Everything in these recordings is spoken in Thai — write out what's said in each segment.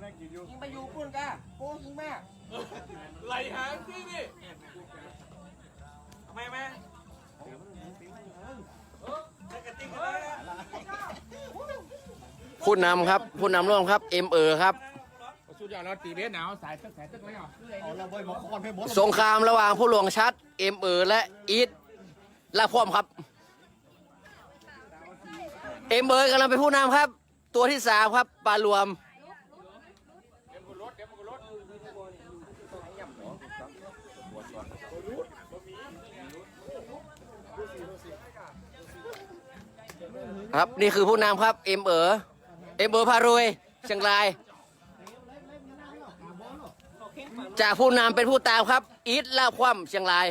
ยิงไปอยู่ปุ่นกะโป้ยิงแม่ไหลหางที่นี่ทำไมแม่กระติกอะไรอะผู้นำครับผู้นำร่วมครับเอ็มเออครับสุดยอดเราตีเบสหนาวสายตึกสายตึกเลยเหรอเอาเราไปมาคอนให้หมดสงครามระหว่างผู้หลวงชัดเอ็มเออและอีทและพร้อมครับเอ็มเออกำลังเป็นผู้นำครับ ตัวที่สามครับปลารวม ครับ นี่คือผู้นำครับ เอ็มเออเอ็มเออพารวยเชียงราย จากผู้นำเป็นผู้ตามครับ อีทลาคว่ำเชียงราย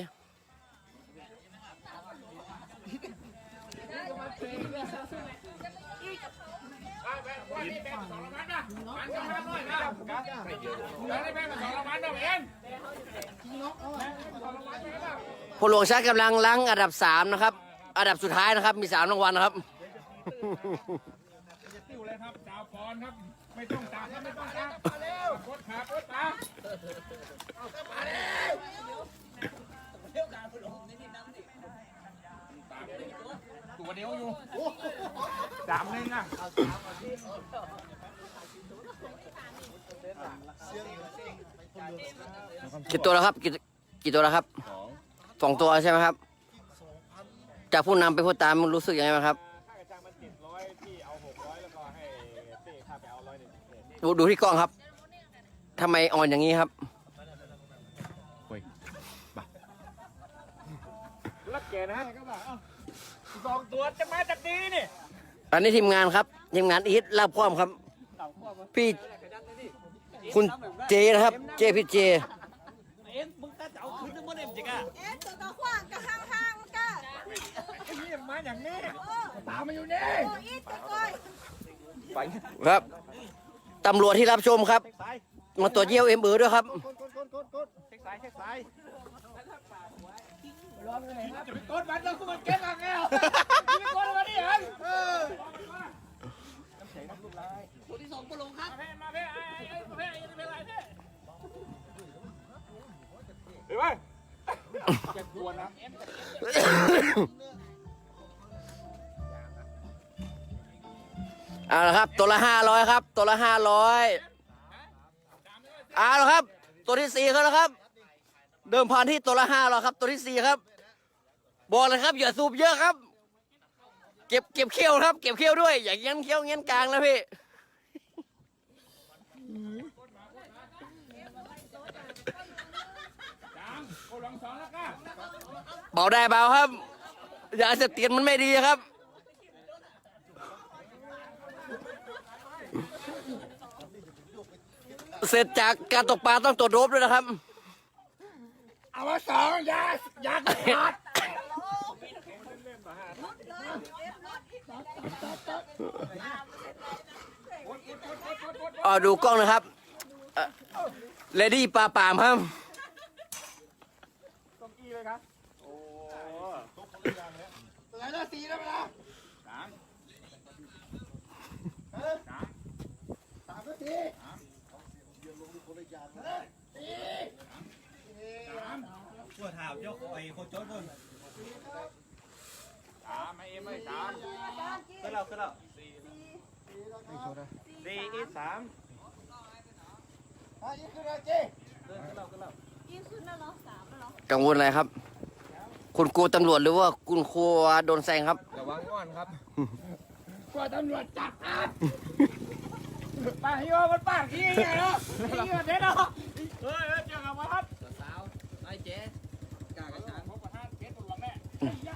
ผู้หลวงชัดกำลังล้างอันดับสามนะครับ อันดับสุดท้ายนะครับ มีสามรางวัลนะครับติ้วเลยครับดาวปอนครับ ไม่ต้องตามครับไม่ต้องตามมาเร็วกดขากดตาตัวเดียวอยู่สามหนึ่งอะ กี่ตัวแล้วครับกี่กี่ตัวแล้วครับสองตัวใช่ไหมครับ จากผู้นำเป็นผู้ตามรู้สึกยังไงบ้างครับถ้ากระจังมันติดร้อยพี่เอาหกร้อยแล้วก็ให้เต้ข้าไปเอาร้อยหนึ่งดูดูที่กล้องครับทำไมอ่อนอย่างนี้ครับ รักแกนะก็แบบสองตัวจะมาจากนี้นี่อันนี้ทีมงานครับทีมงานอีทลาบคว่ำครับ พี่ คุณเจนะครับ เจพี่เจ เอ็นมึงก็จะเอาคืนทั้งเอ็มจิกะเอ๊ะตัวตะขวางกับห้างๆมันก็ไอ้นี่มาอย่างนี้ตามมาอยู่นี่โอ้อีตะก้อยครับตำรวจที่รับชมครับมาตรวจเยี่ยวเอ็มเอด้วยครับเช็คสายเช็คสายจะไปกดมันแล้วกูมันเก็บมาแล้วจะไปกดมันนี่เหรอ ที่สองปลงครับ มาเพ่มาเพ่ไอ้ไอ้มาเพ่ไอ้เป็นไรเพ่เห็นไหมจะกวนนะเอาละครับ ตัวละห้าร้อยครับ ตัวละห้าร้อยเอาละครับ ตัวที่สี่เขาแล้วครับ เดิมพันที่ตัวละห้าร้อยครับ ตัวที่สี่ครับ บอกเลยครับ อย่าสูบเยอะครับ เก็บเก็บเขี้ยวครับ เก็บเขี้ยวด้วย อย่าเงี้ยเขี้ยวเงี้ยกลางนะพี่ จางโอ้ลองสองแล้วก็ เบาได้เบาครับยาเสพติดมันไม่ดีครับ เสร็จจากการตกปลาต้องตรวจรบด้วยนะครับ เอามาสองยายาขาดอ๋อดูกล้องนะครับเลดี้ปลาปามครับต้องกี้เลยครับ โอ้ไหนละสีแล้วนะสามสามสามนาทีสามปวดถามเจ้าไอ้คนโจ้นสามไม่เอ็มไม่สามก็เราก็เราสี่อีสามอะนี่คืออะไรเจ๊อีขึ้นแล้วเหรอสามแล้วเหรอกังวลอะไรครับ คุณกลัวตำรวจหรือว่าคุณกลัวโดนแซงครับระวังก่อนครับ กลัวตำรวจจับอะป้าฮิโอมันปากขี้ไงเนาะขี้เด็ดเนาะเฮ้ยเจอกันมาครับสาวไอ้เจ๊กากระชังพบประธานเพชรบุรีแม่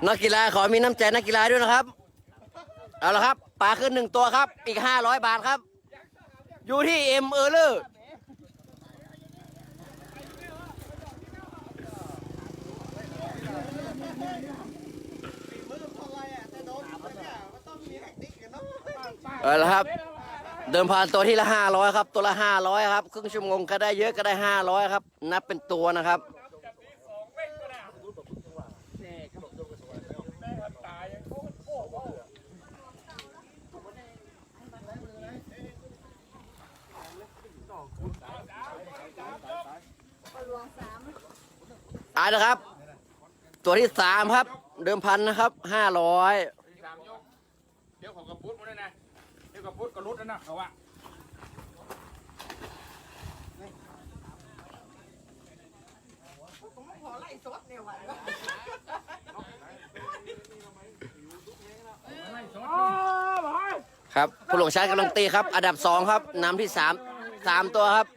นักกีฬาขอมีน้ำใจนักกีฬาด้วยนะครับ เอาละครับปลาขึ้นหนึ่งตัวครับ อีกห้าร้อยบาทครับ อยู่ที่เอ็มเออร์เลอร์ เอาละครับ เดิมพันตัวที่ละห้าร้อยครับ ตัวละห้าร้อยครับ ครึ่งชั่วโมงก็ได้เยอะก็ได้ห้าร้อยครับ นับเป็นตัวนะครับเอาละครับ ตัวที่สามครับ เดิมพันนะครับห้าร้อย เดี๋ยวกระพุ้ดกระลุดแล้วนะเขาว่าครับผู้หลงชาติกำลังตีครับ อันดับสองครับนำที่สามสามตัวครับ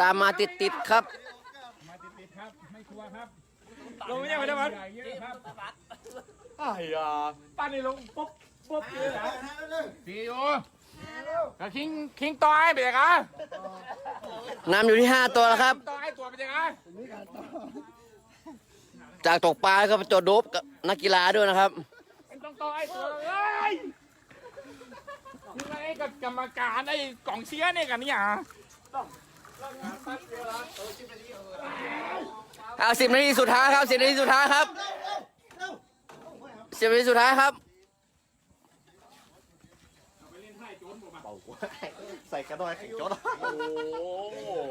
ตามมาติดติดครับ มาติดๆครับ ไม่กลัวครับ ลงไม่ยังไม่ได้มันเยอะครับอ้ยอะปั้นนี่ลงปุ๊บ ปุ๊บเลยเหรอดีอยู่กระคิงคิงต่อยไปยังไงนำอยู่ที่ห้าตัวแล้วครับ ต่อยตัวไปยังไงจากตกปลาก็ไปจดโดบกับนักกีฬาด้วยนะครับ มันต้องต่อยตัวเอ้ยยังไงกับกรรมการไอ้กองเชียร์เนี่ยกันเนี่ยเอาสิบนาทีสุดท้ายครับสิบนาทีสุดท้ายครับสิบนาทีสุดท้ายครับ ใส่กระดอยแข่งจดอะ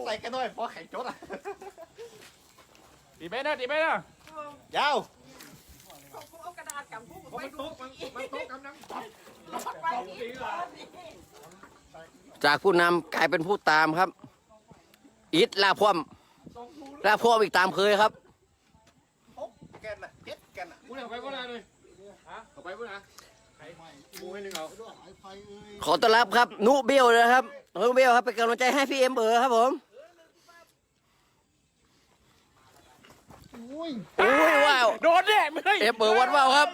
ใส่กระดอยเพราะแข่งจดอะดีเบสนะดีเบสนะยาวจากผู้นำกลายเป็นผู้ตามครับ อิทลาพวมลาพวมอีกตามเคยครับแกนน่ะเจ็ดแกนน่ะกูเนี่ยไปก็ได้เลยฮะเอาไปกูนะ ขอต้อนรับครับ นุเบลนะครับนุเบลครับเป็นกำลังใจให้พี่เอ็มเบอร์ครับผมอุ้ยว้าวโดนเนี่ยไม่ได้เอ็มเบอร์วัดว่าวครับ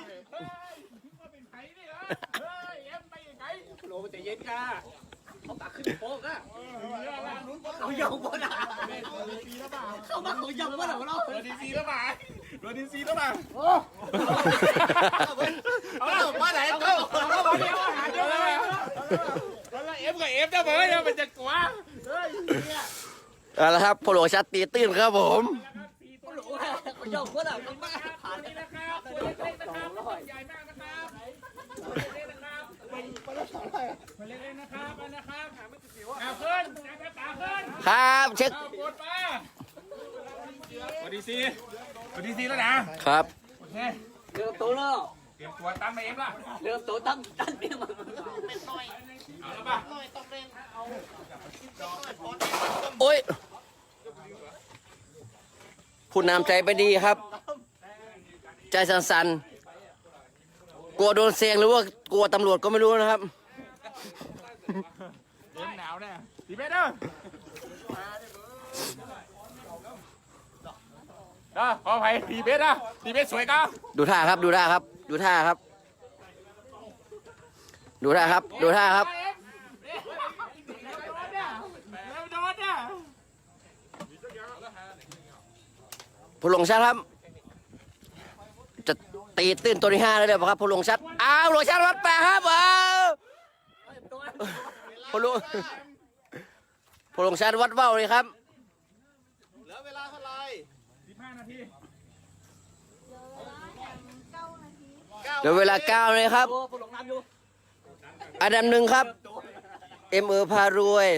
เป็นไผ่นี่เหรอเฮ้ยเอ็มไปยังไงโลมันจะเย็นค่ะเขาตักขึ้นโป๊กอะเอายองบนอะเขามาเขายำว่าเราเราโดนดีซีแล้วมาโดนดีซีแล้วมาเอาละมาไหนก็เอาเดียวหาเดียวเลยแล้วเอ็มกับเอ็มจะเบอร์เนี่ยมันจะกลัวเอาละครับพลโลชัดตีตื้นครับผมเขายำว่าเราต้องมาผ่านนี่นะครับตัวเล็กๆนะครับใหญ่มากนะครับตัวเล็กๆนะครับตัวเล็กๆนะครับไปนะครับเอาขึ้นจับตาขึ้นครับเช็คเอากดมาโอดีซี โอดีซีแล้วนะครับ โอเคเรือโตแล้วเตรียมตัวตั้งมาเอ็มละเรือโตตั้งตั้งเนี่ยมันเอาละป่ะโอ้ยผู้นำใจไปดีครับ ใจสั่นๆ กลัวโดนเสียงหรือว่ากลัวตำรวจก็ไม่รู้นะครับ เอ็มหนาวเนี่ยดีเบสเด้อเด้อขออภัยดีเบสนะดีเบสสวยก็ดูท่าครับ ดูท่าครับ ดูท่าครับ ดูท่าครับ ดูท่าครับโดนเนี่ยผู้ลงชัดครับ จะตีตื้นตัวที่ห้าแล้วเดี๋ยวครับผู้ลงชัดอ้าวลงชัดวัดแปะครับอ้าวผู้ลงผู้ลงชัดวัดเบ้าเลยครับ เหลือเวลาเท่าไหร่ สิบห้านาที เดี๋ยวเวลาเก้าเลยครับ อันดับหนึ่งครับ เอ็มเออพารวย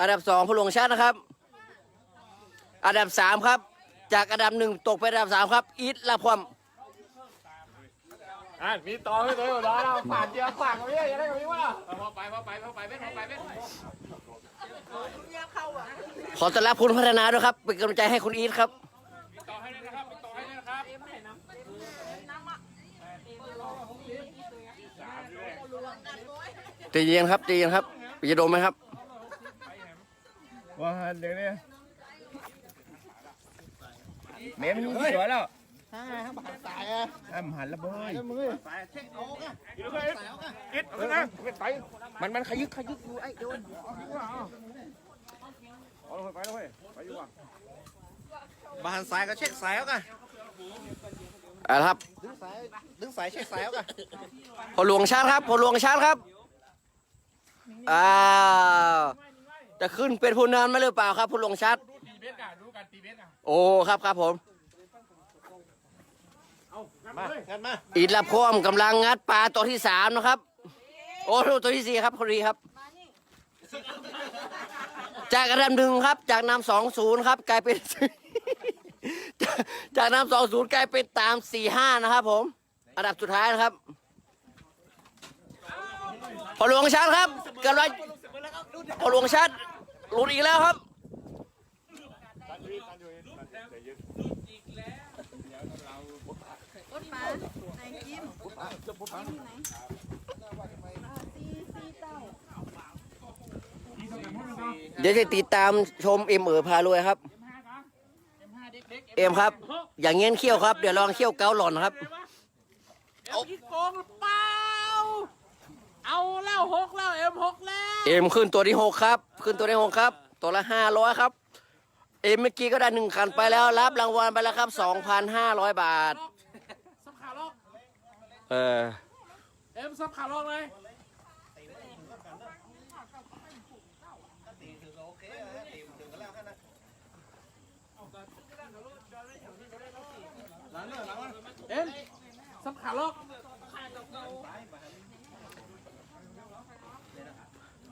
อันดับสองผู้ลงชัดนะครับ อันดับสามครับ จากอันดับหนึ่งตกไปอันดับสามครับ อีทลาพวมอะมีต่อไม่ต่ออยู่แล้วผ่านเจียวผ่านกับพี่ยังได้กับพี่วะพอไปพอไปพอไปเว้นพอไปเว้นขอต้อนรับคุณพัฒนาด้วยครับ เป็นกำลังใจให้คุณอีทครับ มีต่อให้เลยนะครับมีต่อให้เลยนะครับ ใจเย็นครับใจเย็นครับจะโดนไหมครับว่าเดี๋ยวนี้เมมสวยแล้วฮ่าข้างบ้านตายอะห้ามหันละเบ้ยมือตายเช็คเอาอะอิดอิดเอานะไปมันมันขยึกขยึกอยู่ไอ้โดนเอาไปเลยไปอยู่ว่ะบ้านสายก็เช็คสายเอากันเอาละครับ ดึงสายดึงสายเช็คสายเอากันพอหลวงชาติครับพอหลวงชาติครับ อ้าวจะขึ้นเป็นผู้นำไหมหรือเปล่าครับ ผู้หลวงชาติตีเบสกันดูกันตีเบสกันโอ้ครับครับผม มางั้นมาอีทละพร้อมกำลังงัดปลาตัวที่สามนะครับ โอ้ตัวที่สี่ครับพอดีครับ จากอันดับหนึ่งครับ จากนำสองศูนย์ครับ กลายเป็น จากนำสองศูนย์กลายเป็นตามสี่ห้านะครับ ผม อันดับสุดท้ายนะครับ พอหลวงชัดครับกำลังพอหลวงชัดหลุดอีกแล้วครับเดี๋ยวจะติดตามชมเอ็มเอ๋อพารวยครับ เอ็มครับ อย่างเงี้ยเขี้ยวครับ เดี๋ยวลองเขี้ยวเกาหล่อนครับเอาพี่โกงหรือเปล่า เอาแล้วหกแล้วเอ็มหกแล้ว เอ็มขึ้นตัวที่หกครับ ขึ้นตัวที่หกครับ ตัวละห้าร้อยครับ เอ็มเมื่อกี้ก็ได้หนึ่งคันไปแล้ว รับรางวัลไปแล้วครับสองพันห้าร้อยบาท สับขาล็อก เออ เอ็มสับขาล็อกเลยเอ็มสับขาล็อก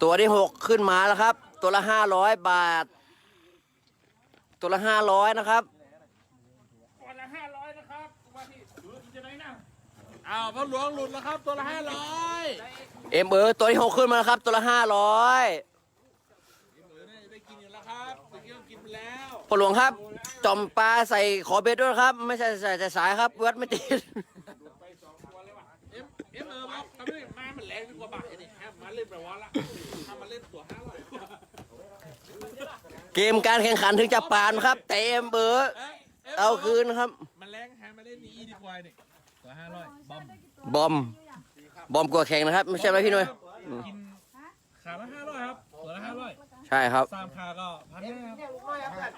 ตัวที่หกขึ้นมาแล้วครับ ตัวละห้าร้อยบาท ตัวละห้าร้อยนะครับตัวละห้าร้อยนะครับว่าที่จะไหนนะอ้าวพระหลวงหลุดแล้วครับ ตัวละห้าร้อยเอ็มเอ๋อตัวที่หกขึ้นมาแล้วครับ ตัวละห้าร้อยได้กินอยู่แล้วครับตะกี้กินไปแล้วพอหลวงครับ จอมปลาใส่ขอเบ็ดด้วยนะครับ ไม่ใช่ใส่แต่สายครับวัดไม่ติดไปสองตัวเลยว่ะเอ็มเอ็มเออบอกทำไมมามันแรงกว่าบาทนี่ห้ามมา เล่นแบบว่าละห้ามมาเล่นตัวห้าร้อยเกมการแข่งขันถึงจะปานครับแต่เอ็มเอ๋อเอาคืนครับ มันแรงห้ามมาเล่นนี่ดีกว่านี่ตัวห้าร้อยบอมบอมบอมกลัวแข่งนะครับไม่ใช่ไหมพี่หนุ่ยกินขาละห้าร้อยครับตัวละห้าร้อยใช่ครับสามขาก็พันห้าครับ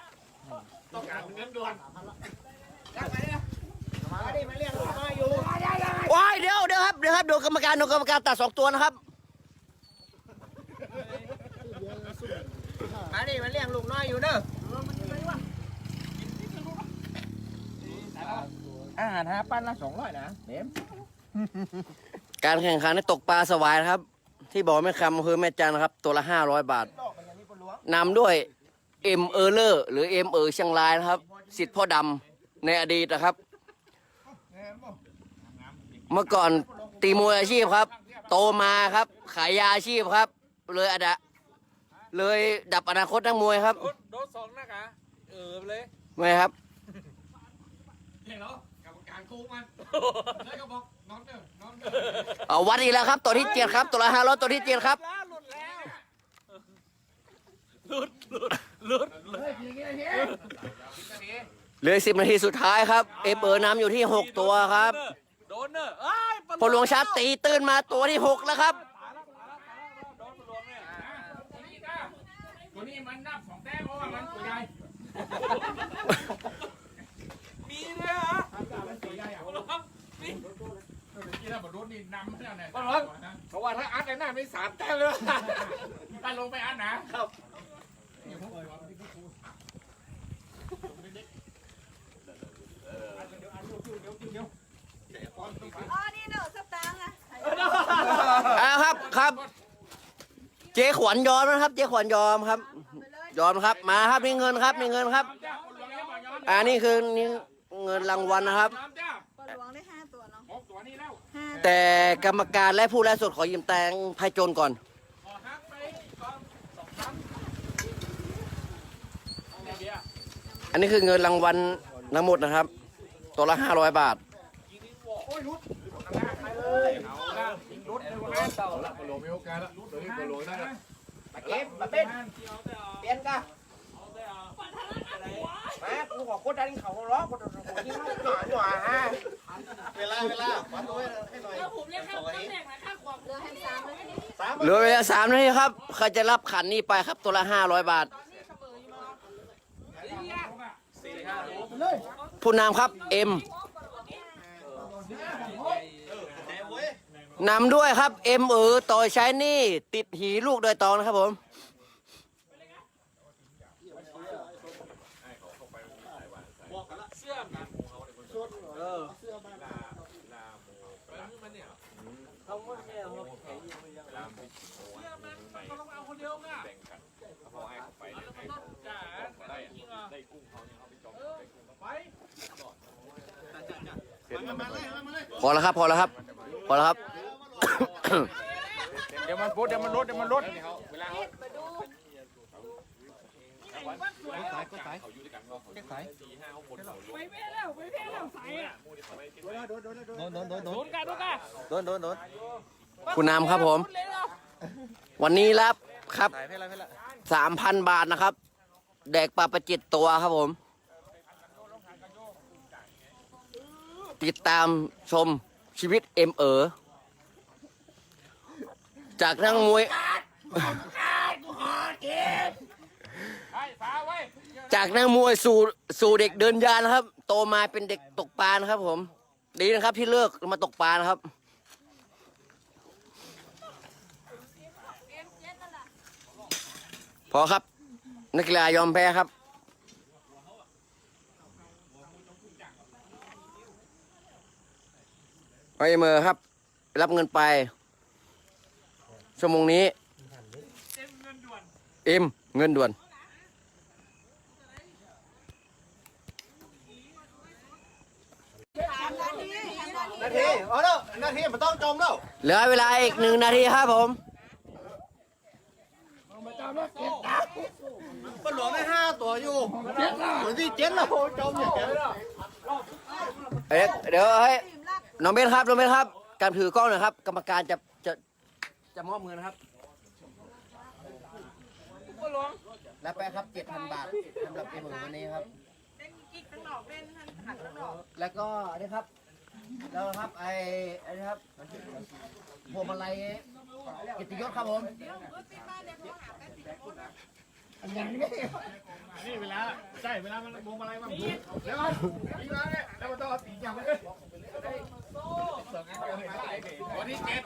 ต้องการเงินด่วนว้ายเดี๋ยวเดี๋ยวครับเดี๋ยวครับดูกรรมการดูกรรมการตัดสองตัวนะครับ มาดิมาเลี้ยงลูกน้อยอยู่เด้ออาหารห้าปั้นละสองร้อยนะเอ็มการแข่งขันในตกปลาสวายนะครับ ที่บอกแม่คำคือแม่จันนะครับ ตัวละห้าร้อยบาทนำด้วยเอ็มเออร์เลอร์หรือเอ็มเออเชียงรายนะครับ สิทธิ์พ่อดำในอดีตนะครับ เมื่อก่อนตีมวยอาชีพครับ โตมาครับ ขายยาอาชีพครับ เลยอดะ เลยดับอนาคตนักมวยครับ โดนโดนสองนะคะเออไปเลยไม่ครับ เห็นเหรอกรรมการกูมันแล้วก็บอกน้องเด้อน้องเด้อเอาวัดอีกแล้วครับ ตัวที่เจ็ดครับ ตัวละห้าร้อยตัวที่เจ็ดครับแล้วหลุดแล้วหลุดหลุดหลุดหลุดเหลือสิบนาทีสุดท้ายครับ เอฟเออร์น้ำอยู่ที่หกตัวครับ โดนเนอร์เอ้ยพอหลวงชาร์จตีตื่นมาตัวที่หกแล้วครับ โดนหลวงเนี่ยตัวนี้มันนับสองแต้มเพราะว่ามันตัวใหญ่ มีเลยเหรอตัวใหญ่อะนี่ที่เราบรรลุนี่นำแล้วเนี่ยเพราะว่าถ้าอัดในหน้าไม่สามแต้มเลยไปลงไปอัดนะครับอ๋อ นี่เนอะสตางค์อะอ่าครับครับ เจ๊ขวัญยอมนะครับ เจ๊ขวัญยอมครับ ยอมครับ มาครับนี่เงินครับนี่เงินครับจ้าคนหลวงเนี่ยบอกย้อนอ่านี่คือนี่เงินรางวัลนะครับน้ำจ้าปลาหลวงได้ห้าตัวเนาะหกตัวนี้แล้วห้าแต่กรรมการและผู้ไร้สดขอยืมแตงไพโจนก่อนขอฮักไปก่อนสองครั้งเอาไงดีอะอันนี้คือเงินรางวัลทั้งหมดนะครับ ตัวละห้าร้อยบาทเก็ เก็บมาเป็นเปลี่ยนกันมากูขอคนดันเขาล้อคนดันเขาที่หน่อยหน่อยฮะเวลาเวลาวัดด้วให้หน่อยผมเรียกข้าวต้มแดงนะข้าวขวบเรือให้สามเลยเหลือเวลาสามนาทีครับใครจะรับขันนี้ไปครับตัวละห้าร้อยบาทผู้นำครับเอ็ม นำด้วยครับเอ็มเออต่อใช้นี่ติดหีลูกโดยตองนะครับผม พอแล้วครับ พอแล้วครับ พอแล้วครับ เดี๋ยวมันปุ๊บเดี๋ยวมันลดเดี๋ยวมันลดไปเพ่แล้วไปเพ่แล้วใส่อะโดนโดนโดนโดนกันโดนกันโดนโดนโดนคุณนำครับผม วันนี้รับครับสามพันบาทนะครับ แดกปลาประจิตตัวครับผม ติดตามชมชีวิตเอ็มเอ๋อ จากนักมวย จากนักมวยสู่สู่เด็กเดินยานนะครับ โตมาเป็นเด็กตกปลานะครับ ผม ดีนะครับที่เลิกมาตกปลานะครับพอครับ นักกีฬายอมแพ้ครับไอเมอร์ครับ รับเงินไป ชั่วโมงนี้ เอ็มเงินด่วน นาทีเอาแล้วนาทีมันต้องจมแล้วเหลือเวลาอีกหนึ่งนาทีครับผมมันหลวมได้ห้าตัวอยู่เหมือนที่เจ็ดแล้วจมอย่างเงี้ยเอ๊ะเดี๋ยวให้น้องเบนครับน้องเบนครับ การถือกล้องหน่อยครับ กรรมการจะ จะจะมอบเงินนะครับรับไปครับเจ็ดพันบาทสำหรับเอ็มวันนี้ครับอีกข้างนอกเป็นหันข้างนอกแล้วก็อันนี้ครับแล้วครับไอ้ไอ้นี่ครับพวงมาลัยกิตติยศครับผมนี่เวลาใช่เวลามันวงอะไรบ้างแล้วมันอีกแล้วเนี่ยแล้วมันต้องเอาตีจับไปเลยวันที่เจ็ด